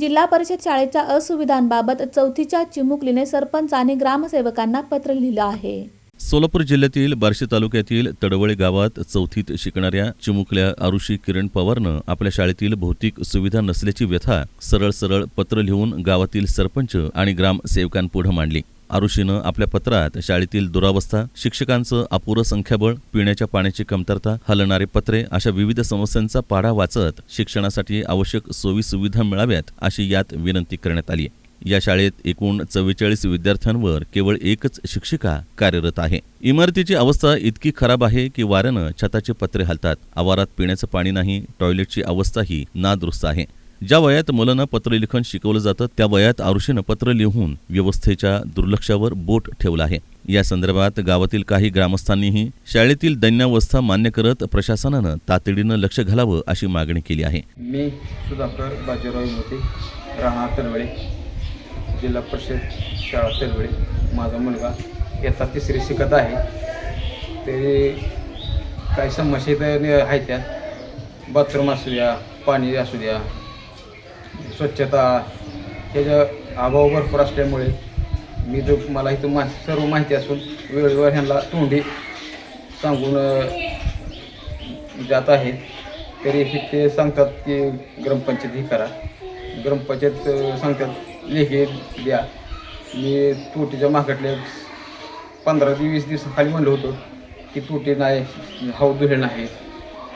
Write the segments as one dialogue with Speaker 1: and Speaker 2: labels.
Speaker 1: जिल्हा परिषद शाळेच्या असुविधांबाबत चौथीच्या चिमुकलीने सरपंच आणि ग्रामसेवकांना पत्र लिहिलं आहे.
Speaker 2: सोलापूर जिल्ह्यातील बार्शी तालुक्यातील तडवळे गावात चौथीत शिकणाऱ्या चिमुकल्या आरुषी किरण पवारनं आपल्या शाळेतील भौतिक सुविधा नसल्याची व्यथा सरळ सरळ पत्र लिहून गावातील सरपंच आणि ग्रामसेवकांपुढे मांडली. आरुषीनं आपल्या पत्रात शाळेतील दुरावस्था शिक्षकांचं अपुरं संख्याबळ पिण्याच्या पाण्याची कमतरता हलणारे पत्रे अशा विविध समस्यांचा पाढा वाचत शिक्षणासाठी आवश्यक सोयी सुविधा मिळाव्यात अशी यात विनंती करण्यात आली या शाळेत एकूण चव्वेचाळीस विद्यार्थ्यांवर केवळ एकच शिक्षिका कार्यरत आहे. इमारतीची अवस्था इतकी खराब आहे की वाऱ्यानं छताचे पत्रे हलतात. आवारात पिण्याचं पाणी नाही टॉयलेटची अवस्थाही नादुरुस्त आहे. ज्या वयात मुलांना पत्रलिखन शिकवलं जातं त्या वयात आरुषीनं पत्र लिहून व्यवस्थेच्या दुर्लक्षावर बोट ठेवलं आहे. या संदर्भात गावातील काही ग्रामस्थांनीही शाळेतील दैन्यावस्था मान्य करत प्रशासनानं तातडीनं लक्ष घालावं अशी मागणी केली आहे.
Speaker 3: मी सुधाकर बाजीराव मोते राहणार तलवडे जिल्हा परिषद शाळा तलवडे. माझा मुलगा इयत्ता तिसरी शिकत आहे. ते काही समस्या आहेत त्या. बाथरूम असू द्या पाणी असू द्या स्वच्छता ह्याच्या अभाव भरपूर असल्यामुळे मी जो मला इथं मा सर्व माहिती असून वेळेवर ह्यांना तोंडी सांगून जात आहेत तरी हे ते सांगतात की ग्रामपंचायत ही करा. ग्रामपंचायत सांगतात लेखी द्या. मी तुटीच्या मागटले पंधरा ते वीस दिवसाखाली म्हणलं होतं की तुटी नाही हाव दुहे नाही.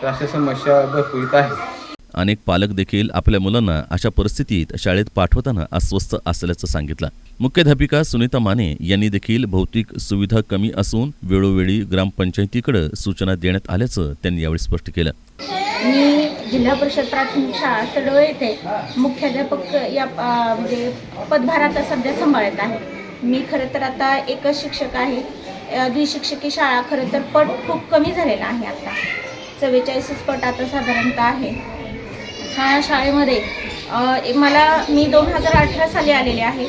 Speaker 3: तर अशा समस्या भरपूर आहेत.
Speaker 2: अनेक पालक देखील आपल्या मुलांना अशा परिस्थितीत शाळेत पाठवताना अस्वस्थ असल्याचं सांगितलं. मुख्याध्यापिका सुनीता माने यांनी देखील भौतिक सुविधा कमी असून वेळोवेळी ग्रामपंचायतीकडे सूचना देण्यात आल्याचं त्यांनी यावेळी स्पष्ट केलं.
Speaker 4: मी जिल्हा परिषद प्राथमिक शाळा तडवळ येथे मुख्याध्यापक या म्हणजे पदभार आता सध्या सांभाळत आहे. मी खरं तर आता एकच शिक्षक आहे. द्विशिक्षकी शाळा खरं तर पट खूप कमी झालेला आहे आता. चव्वेचाळीसच पट आता साधारणतः आहे. ह्या शाळेमध्ये मला मी दोन हजार अठरा साली आलेले आहे.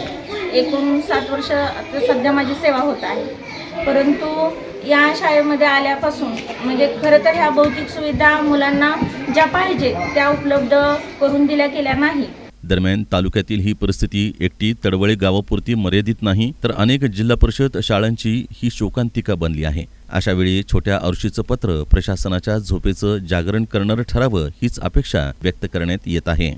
Speaker 4: एकूण सात वर्ष आता सध्या माझी सेवा होत आहे. परंतु या शाळेमध्ये आल्यापासून म्हणजे खरं तर ह्या भौतिक सुविधा मुलांना ज्या पाहिजे त्या उपलब्ध करून दिल्या गेल्या नाही.
Speaker 2: दरम्यान तालुक्यातील ही परिस्थिती एकटी तडवळे गावापुरती मर्यादित नाही तर अनेक जिल्हा परिषद शाळांची ही शोकांतिका बनली आहे. अशावेळी छोट्या आरुषीचं पत्र प्रशासनाच्या झोपेचं जागरण करणारं ठरावं हीच अपेक्षा व्यक्त करण्यात येत आहे.